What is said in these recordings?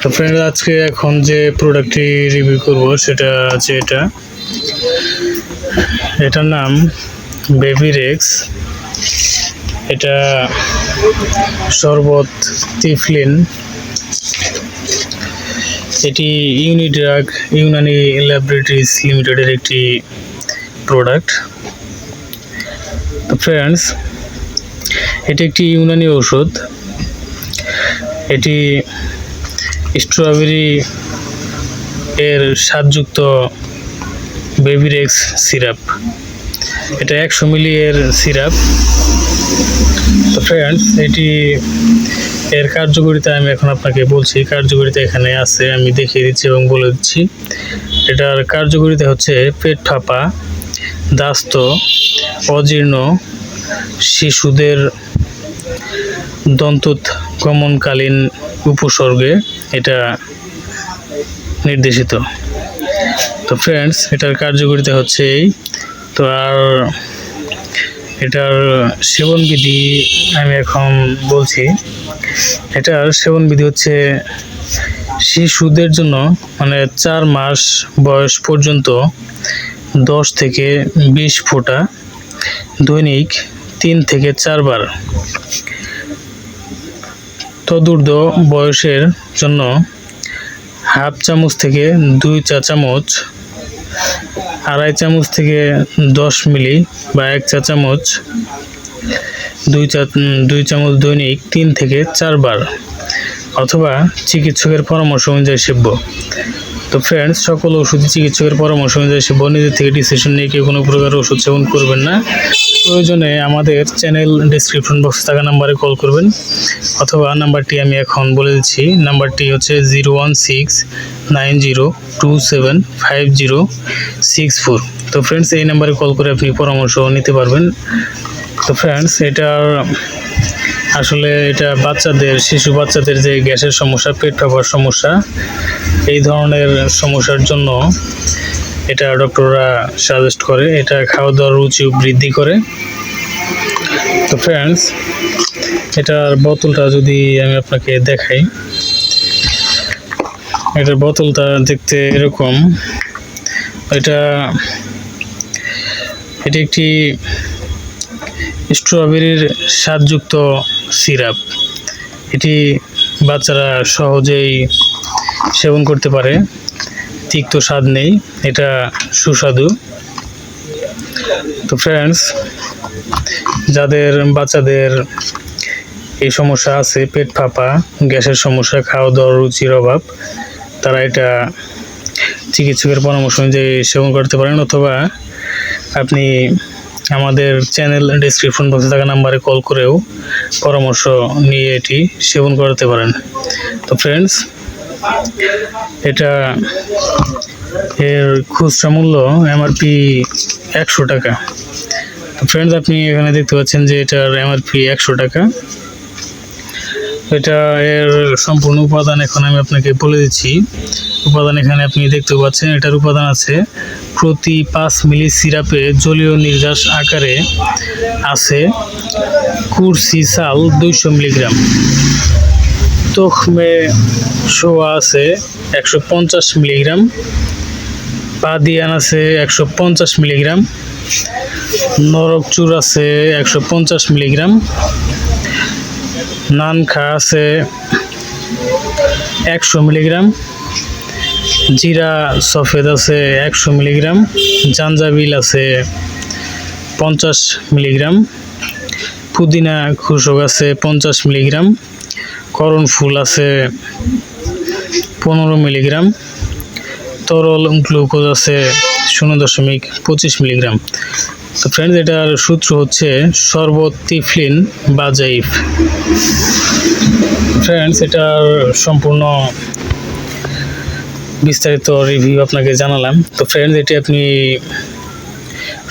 তো ফ্রেন্ড আজকে এখন যে প্রোডাক্টটি রিভিউ করব সেটা আছে এটা। এটার নাম বেবি রেক্স এটা শরবত তিফলিন। এটি ইউনিড্রাগ ইউনানি ল্যাবরেটরিজ লিমিটেডের একটি প্রোডাক্ট ফ্রেন্ডস এটি একটি ইউনানি ওষুধ এটি স্ট্রবেরি এর স্বাদযুক্ত বেবিরেক্স সিরাপ। এটা একশো মিলি এর সিরাপ। তো ফ্রেন্ডস এটি এর কার্যকরিতা আমি এখন আপনাকে বলছি। কার্যকরিতা এখানে আছে, আমি দেখিয়ে দিচ্ছি এবং বলে দিচ্ছি। এটার কার্যকরিতা হচ্ছে পেট ফাঁপা, দাস্ত, অজীর্ণ, শিশুদের দন্তোৎগমনকালীন উপসর্গে এটা নির্দেশিত। তো ফ্রেন্ডস এটার কার্যকরিতা হচ্ছে এই। তো আর এটার সেবনবিধি আমি এখন বলছি। এটার সেবনবিধি হচ্ছে শিশুদের জন্য মানে চার মাস বয়স পর্যন্ত দশ থেকে বিশ ফোঁটা, দৈনিক তিন থেকে চারবার। তদূর্ধ্ব বয়সের জন্য হাফ চামচ থেকে দুই চা চামচ, আড়াই চামচ থেকে দশ মিলি বা এক চা চামচ, দুই চা, দুই চামচ দৈনিক তিন থেকে চারবার অথবা চিকিৎসকের পরামর্শ অনুযায়ী সেব্য। তো ফ্রেন্ডস সকল ওষুধ চিকিৎসকের পরামর্শ অনুযায়ী সেব্য নিজের থেকে ডিসিশন নিয়ে কেউ কোনো প্রকার ওষুধ সেবন করবেন না। প্রয়োজনে আমাদের চ্যানেল ডিসক্রিপশন বক্সে থাকা নাম্বারে কল করবেন। অথবা নাম্বারটি আমি এখন বলে দিচ্ছি। নাম্বারটি হচ্ছে zero one six nine zero two seven five zero six four তো ফ্রেন্ডস এই নাম্বারে কল করে আপনি পরামর্শ নিতে পারবেন। তো ফ্রেন্ডস এটার আসলে এটা বাচ্চাদের, শিশু বাচ্চাদের যে গ্যাসের সমস্যা, পেট ফাঁপার সমস্যা, এই ধরনের সমস্যার জন্য এটা ডক্টররা সাজেস্ট করে। এটা খাওয়া দাওয়ার রুচি বৃদ্ধি করে। তো ফ্রেন্ডস এটার বোতলটা যদি আমি আপনাকে দেখাই। এটার বোতলটা দেখতে এরকম। এটা, এটি একটি স্ট্রবেরির স্বাদযুক্ত সিরাপ। এটি বাচ্চারা সহজেই সেবন করতে পারে। তিক্ত স্বাদ নেই। এটা সুস্বাদু। তো ফ্রেন্ডস যাদের বাচ্চাদের এই সমস্যা আছে, পেট ফাঁপা, গ্যাসের সমস্যা খাওয়া দাওয়ার রুচির অভাব, তারা এটা চিকিৎসকের পরামর্শ অনুযায়ী সেবন করতে পারেন অথবা আপনি আমাদের চ্যানেল ডিসক্রিপশন বক্সে থাকা নাম্বারে কল করেও পরামর্শ নিয়ে এটি সেবন করাতে পারেন। তো ফ্রেন্ডস এটা এর খুচরা মূল্য এমআরপি একশো টাকা। ফ্রেন্ডস আপনি এখানে দেখতে পাচ্ছেন যে এটার এমআরপি একশো টাকা। এটা এর সম্পূর্ণ উপাদান এখন আমি আপনাকে বলে দিচ্ছি। উপাদান এখানে আপনি দেখতে পাচ্ছেন, এটার উপাদান আছে প্রতি পাঁচ মিলি সিরাপে জলীয় নির্যাস আকারে আছে কুরসি সাল দুইশো মিলিগ্রাম। তোখমে শোয়া আছে একশো পঞ্চাশ মিলিগ্রাম, পাদিয়ান আছে একশো পঞ্চাশ মিলিগ্রাম, নরকচুর আছে একশো পঞ্চাশ মিলিগ্রাম নানখা আছে একশো মিলিগ্রাম, জিরা সফেদ আছে একশো মিলিগ্রাম, জাঞ্জাবিল আছে পঞ্চাশ মিলিগ্রাম, পুদিনা খুশক আছে পঞ্চাশ মিলিগ্রাম করণ ফুল আছে পনেরো মিলিগ্রাম তরল গ্লুকোজ আছে শূন্য দশমিক পঁচিশ মিলিগ্রাম। তো ফ্রেন্ডস এটার সূত্র হচ্ছে শরবত তিফলিন বা জাইফ। ফ্রেন্ডস এটার সম্পূর্ণ বিস্তারিত রিভিউ আপনাকে জানালাম। তো ফ্রেন্ডস এটি আপনি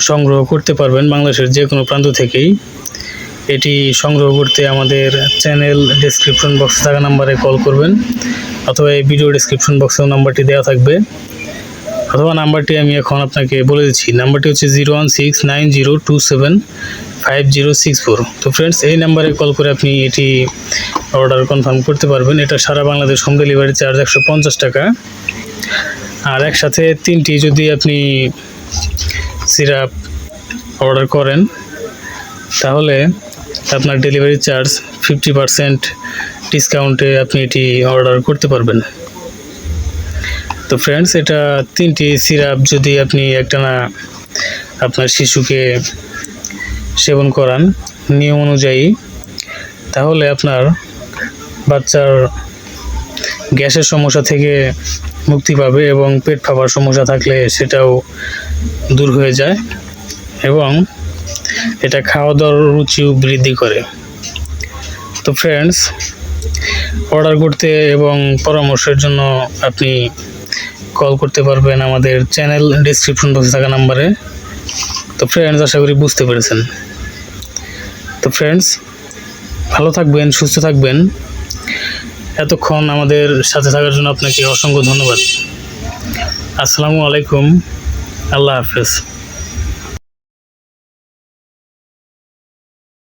সংগ্রহ করতে পারবেন বাংলাদেশের যে কোনো প্রান্ত থেকেই। এটি সংগ্রহ করতে আমাদের চ্যানেল ডিসক্রিপশন বক্সে থাকা নাম্বারে কল করবেন, অথবা এই ভিডিও ডিসক্রিপশন বক্সেও নাম্বারটি দেওয়া থাকবে। অথবা নাম্বারটি আমি এখন আপনাকে বলে দিচ্ছি। নাম্বারটি হচ্ছে zero one six nine zero two seven five zero six four. তো ফ্রেন্ডস এই নাম্বারে কল করে আপনি এটি অর্ডার কনফার্ম করতে পারবেন। এটা সারা বাংলাদেশ হোম ডেলিভারি চার্জ একশো পঞ্চাশ টাকা। আর একসাথে তিনটি যদি আপনি সিরাপ অর্ডার করেন, তাহলে আপনার ডেলিভারি চার্জ ফিফটি পারসেন্ট ডিসকাউন্টে আপনি এটি অর্ডার করতে পারবেন। তো ফ্রেন্ডস এটা তিনটি সিরাপ যদি আপনি একটানা আপনার শিশুকে সেবন করান নিয়ম অনুযায়ী, তাহলে আপনার বাচ্চার গ্যাসের সমস্যা থেকে মুক্তি পাবে এবং পেট ফাঁপার সমস্যা থাকলে সেটাও দূর হয়ে যায় এবং এটা খাওয়া দাওয়ার রুচিও বৃদ্ধি করে। তো ফ্রেন্ডস অর্ডার করতে এবং পরামর্শের জন্য আপনি কল করতে পারবেন আমাদের চ্যানেল ডিসক্রিপশন বক্সে থাকা নাম্বারে তো ফ্রেন্ডস আশা করি বুঝতে পেরেছেন। তো ফ্রেন্ডস ভালো থাকবেন, সুস্থ থাকবেন। এতক্ষণ আমাদের সাথে থাকার জন্য আপনাকে অসংখ্য ধন্যবাদ। আসসালামু আলাইকুম, আল্লাহ হাফেজ।